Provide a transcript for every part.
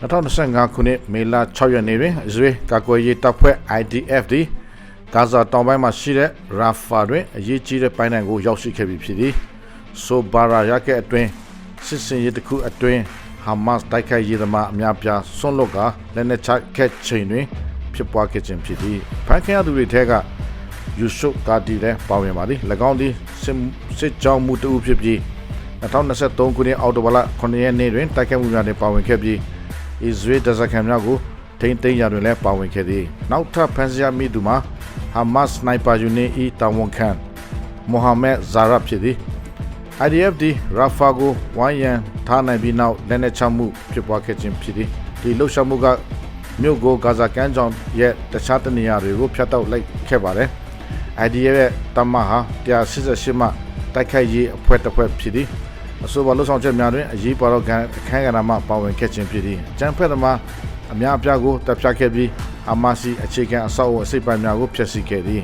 2025ခုနှစ်မေလ6ရက်နေ့တွင်အစ္စရေးကာကွယ်ရေးတပ်ဖွဲ့ IDF သည်ဂါဇာတောင်ပိုင်းမှာရှိတဲ့ရာဖာတွင်အရေးကြီးတဲ့ပိုင်းတိုင်းကိုရောက်ရှိခဲ့ပြီဖြစ်သည်ဆိုဘာရာရကဲအတွင်းစစ်စင်ရေးတစ်ခုအတွင်းဟာမတ်တိုက်ခိုက်ရေးသမားအများပြားဆွန့်လွတ်ကလက်နက်ချခဲ့ချိန်တွင်ဖြစ်ပွားခဲ့ခြင်းဖြစ်သည်ဖန်ခင်ရသူတွေထဲကယူဆုကာတီလည်းပါဝင်ပါသည်၎င်းသည်စစ်စစ်ကြောင်းမှုတဦးဖြစ်ပြီး2023ခုနှစ်အောက်တိုဘာလ9ရက်နေ့တွင်တိုက်ခိုက်မှုများတွင်ပါဝင်ခဲ့ပြီး အစ္စရေးတပ်စခန်းများကိုထိန်းသိမ်းရတွင်လည်းပါဝင်ခဲ့သည်နောက်ထပ်ဖန်ဆီးရမိသူမှာဟာမတ်စနိုက်ပါယူနစ်ဤတာဝန်ခံမိုဟာမက်ဇာရဖြစ်သည် IDF ဒီရာဖာကိုဝိုင်းရန်ထားနိုင်ပြီးနောက်လက်နက်ချမှုဖြစ်ပွားခဲ့ခြင်းဖြစ်သည်ဒီလှုပ်ရှားမှုကမြို့ကိုဂါဇာကမ်းကြောင်ရဲ့တခြားတနေရာတွေကိုဖျက်တောက်လိုက်ခဲ့ပါတယ် IDF ရဲ့တမဟာ188မှတိုက်ခိုက်ရေးအဖွဲ့တစ်ဖွဲ့ဖြစ်သည် အဆိုပါလှုပ်ဆောင်ချက်များတွင်အရေးပါတော့ကအခမ်းကဏ္ဍမှပါဝင်ခဲ့ခြင်းဖြစ်သည်အကြံဖက်သမားအများအပြားကိုတပ်ဖြတ်ခဲ့ပြီးဟာမတ်စီအခြေခံအဆောက်အအုံအစိပ်ပိုင်းများကိုဖျက်ဆီးခဲ့သည်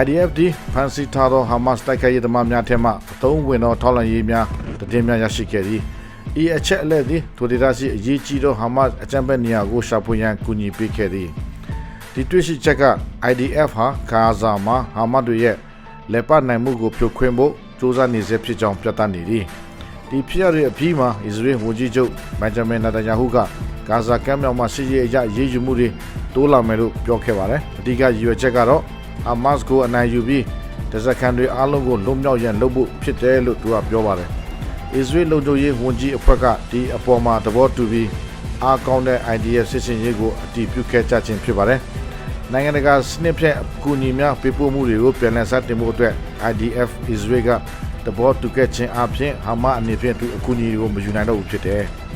IDF ဒီဖန်စီထားသောဟာမတ်တိုက်ခိုက်ရေးသမားများထဲမှအသုံးဝင်သောထောက်လှမ်းရေးများတည်င်းများရရှိခဲ့သည်ဤအချက်အလက်သည်ထိုဒေသရှိအရေးကြီးသောဟာမတ်အကြံဖက်နေရာကိုရှာဖွေရန်ကူညီပေးခဲ့သည်ဒီတွေ့ရှိချက်က IDF ဟာဂါဇာမှာဟာမတ်တွေရဲ့လက်ပတ်နိုင်မှုကိုဖြိုခွင်းဖို့ စူးစမ်းနေစေဖြစ်ကြောင်းပြသနေသည်ဒီဖြစ်ရတဲ့အပြီးမှာအစ္စရေးဝန်ကြီးချုပ်ဘန်ဂျမင်နာတန်ယာဟုကဂါဇာကမ်းမြောင်မှာစစ်ရေးအရရေးယူမှုတွေတိုးလာမယ်လို့ပြောခဲ့ပါတယ်အဓိကရည်ရွယ်ချက်ကတော့ဟာမတ်ကိုအနိုင်ယူပြီးတစကန်တွေအားလုံးကိုလုံးမြောက်ရန်လုပ်ဖို့ဖြစ်တယ်လို့သူကပြောပါတယ်အစ္စရေးလုံခြုံရေးဝန်ကြီးအဖွဲ့ကဒီအပေါ်မှာသဘောတူပြီးအားကောင်းတဲ့ IDF စစ်စင်ရေးကိုအတည်ပြုခဲ့ကြခြင်းဖြစ်ပါတယ် နိုင်ငံတကာစနစ်ဖြင့်အကူအညီများပေးပို့မှုတွေကိုပြန်လည်စတင်မှုအတွက် IDF Israel ကတဘောတူခဲ့ခြင်းအပြင်ဟာမအနေဖြင့်သူအကူအညီတွေကိုမယူနိုင်တော့ဘူးဖြစ်တယ်။